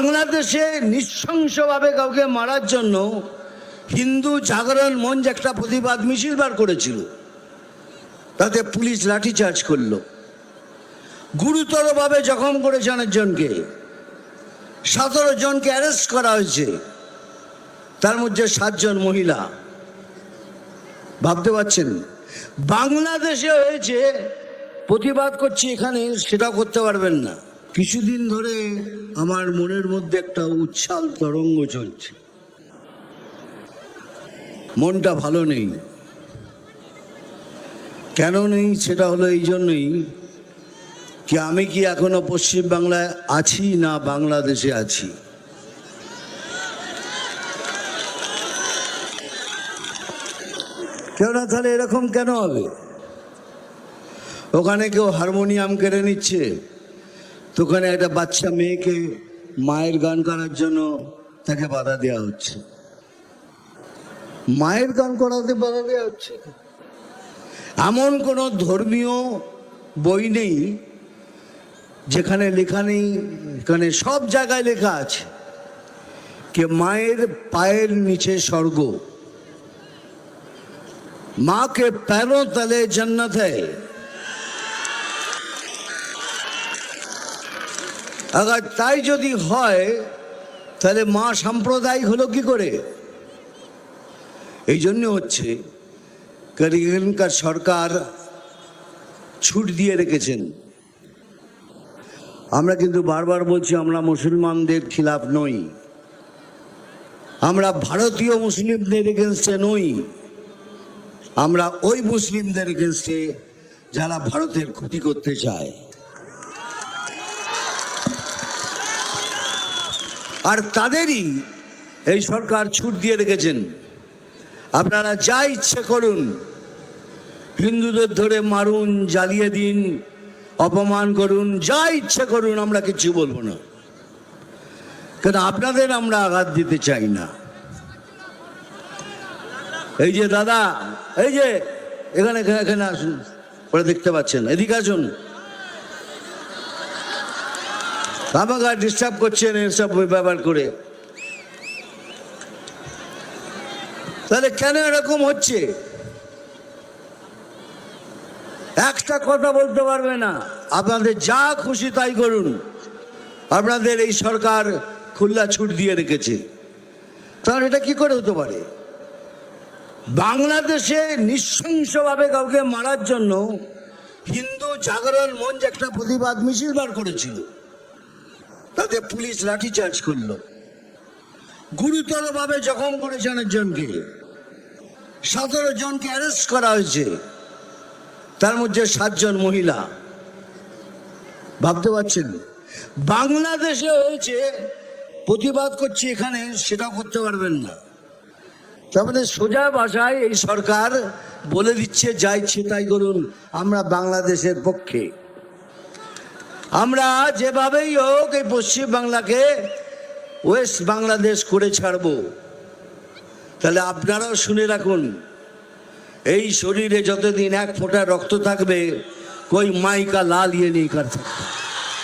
বাংলাদেশে নৃশংসভাবে কাউকে মারার জন্য হিন্দু জাগরণ মঞ্চ একটা প্রতিবাদ মিছিল বার করেছিল। তাতে পুলিশ লাঠিচার্জ করল। গুরুতরভাবে জখম করেছে অনেকজনকে। সতেরো জনকে অ্যারেস্ট করা হয়েছে। তার মধ্যে সাতজন মহিলা। ভাবতে পারছেন? বাংলাদেশে হয়েছে, প্রতিবাদ করছি এখানে, সেটাও করতে পারবেন না। কিছুদিন ধরে আমার মনের মধ্যে একটা উচ্ছ্বাল তরঙ্গ চলছে। মনটা ভালো নেই। কেন নেই সেটা হলো এই জন্যই কি আমি কি এখনও পশ্চিম বাংলায় আছি না বাংলাদেশে আছি? কেন না তাহলে এরকম কেন হবে? ওখানে কেউ হারমোনিয়াম কেড়ে নিচ্ছে? ওখানে একটা বাচ্চা মেয়েকে মায়ের গান করার জন্য তাকে বাধা দেওয়া হচ্ছে। মায়ের গান করাতে বাধা দেওয়া হচ্ছে এমন কোনো ধর্মীয় বই নেই যেখানে লেখা নেই, এখানে সব জায়গায় লেখা আছে কে মায়ের পায়ের নিচে স্বর্গ, মাকে প্যারো তালে জান্নাত হয় है আগার তাই যদি হয়, তাহলে মা সাম্প্রদায়িক হলো কি করে? এই জন্য হচ্ছে এখানকার সরকার ছুট দিয়ে রেখেছেন। আমরা কিন্তু বারবার বলছি আমরা মুসলমানদের খিলাফ নই। আমরা ভারতীয় মুসলিমদের এগেনস্টে নই। আমরা ওই মুসলিমদের এগেনস্টে যারা ভারতের ক্ষতি করতে চায়। আর তাদেরই এই সরকার ছুট দিয়ে রেখেছেন। আপনারা যা ইচ্ছে করুন, হিন্দুদের ধরে মারুন, জ্বালিয়ে দিন, অপমান করুন, যা ইচ্ছে করুন, আমরা কিছু বলব না। কেন, আপনাদের আমরা আঘাত দিতে চাই না। এই যে দাদা, এই যে, এখানে এখানে আসুন, ওরা দেখতে পাচ্ছেন, এদিকে আসুন। আমাকে ডিস্টার্ব করছেন এসব ব্যবহার করে। তাহলে কেন এরকম হচ্ছে? একটা কথা বলতে পারবে না। আপনাদের যা খুশি তাই করুন। আপনাদের এই সরকার খুল্লা ছুট দিয়ে রেখেছে। তাহলে এটা কি করে হতে পারে? বাংলাদেশে নৃশংসভাবে কাউকে মারার জন্য হিন্দু জাগরণ মঞ্চ একটা প্রতিবাদ মিছিল বার করেছিল। তাতে পুলিশ লাঠিচার্জ করল। গুরুতরভাবে জখম করেছে অনেকজনকে সতেরো জনকে অ্যারেস্ট করা হয়েছে। তার মধ্যে সাতজন মহিলা। ভাবতে পারছেন? বাংলাদেশে হয়েছে, প্রতিবাদ করছি এখানে, সেটাও করতে পারবেন না। তারপরে সোজা ভাষায় এই সরকার বলে দিচ্ছে যা ইচ্ছে তাই করুন, আমরা বাংলাদেশের পক্ষে। আমরা যেভাবেই হোক এই পশ্চিম বাংলাকে ওয়েস্ট বাংলাদেশ করে ছাড়ব। তাহলে আপনারাও শুনে রাখুন, এই শরীরে যতদিন এক ফোঁটা রক্ত থাকবে, কই মাইকা লাল ইয়ে নেই কার থাকবে?